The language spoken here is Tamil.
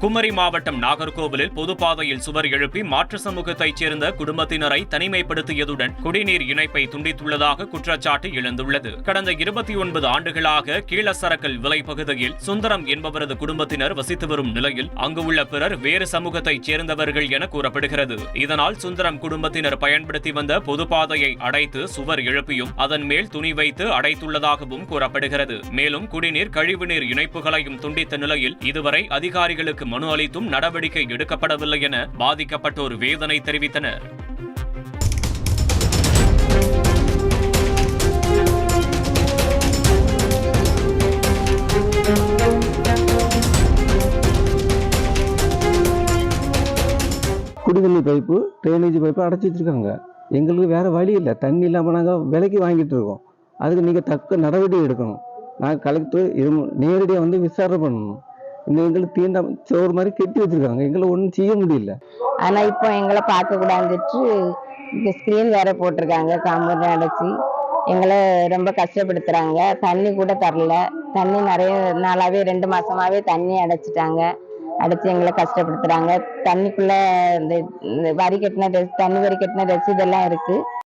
குமரி மாவட்டம் நாகர்கோவிலில் பொதுப்பாதையில் சுவர் எழுப்பி மாற்று சமூகத்தைச் சேர்ந்த குடும்பத்தினரை தனிமைப்படுத்தியதுடன் குடிநீர் இணைப்பை துண்டித்துள்ளதாக குற்றச்சாட்டு எழுந்துள்ளது. கடந்த இருபத்தி ஒன்பது ஆண்டுகளாக கீழசரக்கல் விலை பகுதியில் சுந்தரம் என்பவரது குடும்பத்தினர் வசித்து வரும் நிலையில் அங்கு உள்ள பிறர் வேறு சமூகத்தைச் சேர்ந்தவர்கள் என கூறப்படுகிறது. இதனால் சுந்தரம் குடும்பத்தினர் பயன்படுத்தி வந்த பொதுப்பாதையை அடைத்து சுவர் எழுப்பியும் அதன் மேல் துணி வைத்து அடைத்துள்ளதாகவும் கூறப்படுகிறது. மேலும் குடிநீர் கழிவுநீர் இணைப்புகளையும் துண்டித்த நிலையில் இதுவரை அதிகாரிகளுக்கு மனு அளித்தும் நடவடிக்கை எடுக்கப்படவில்லை என பாதிக்கப்பட்டோர் வேதனை தெரிவித்தனர். குடிதண்ணி பைப்பு ட்ரைனேஜ் பைப்பு அடைச்சி வச்சுருக்காங்க எங்களுக்கு வேறு வழி இல்லை. தண்ணி இல்லாமல் நாங்கள் விலைக்கு வாங்கிட்டு இருக்கோம். அதுக்கு நீங்கள் தக்க நடவடிக்கை எடுக்கணும். நாங்கள் கலெக்டர் இது நேரடியாக வந்து விசாரணை பண்ணணும். இன்னும் எங்களுக்கு தீண்டா சோறு மாதிரி கெட்டி வச்சிருக்காங்க. எங்களை ஒன்றும் செய்ய முடியல. ஆனால் இப்போ எங்களை பார்க்க கூடாதுட்டு இந்த ஸ்க்ரீன் வேற போட்டிருக்காங்க காம்பவுண்ட் அடைச்சி. எங்களை ரொம்ப கஷ்டப்படுத்துறாங்க. தண்ணி கூட தரல. தண்ணி நிறைய நாளாவே ரெண்டு மாசமாவே தண்ணி அடைச்சிட்டாங்க. அடைச்சி எங்களை கஷ்டப்படுத்துறாங்க. தண்ணிக்குள்ள இந்த இந்த வரி கட்டின தண்ணி வரி கட்டின ரசீதெல்லாம் இருக்கு.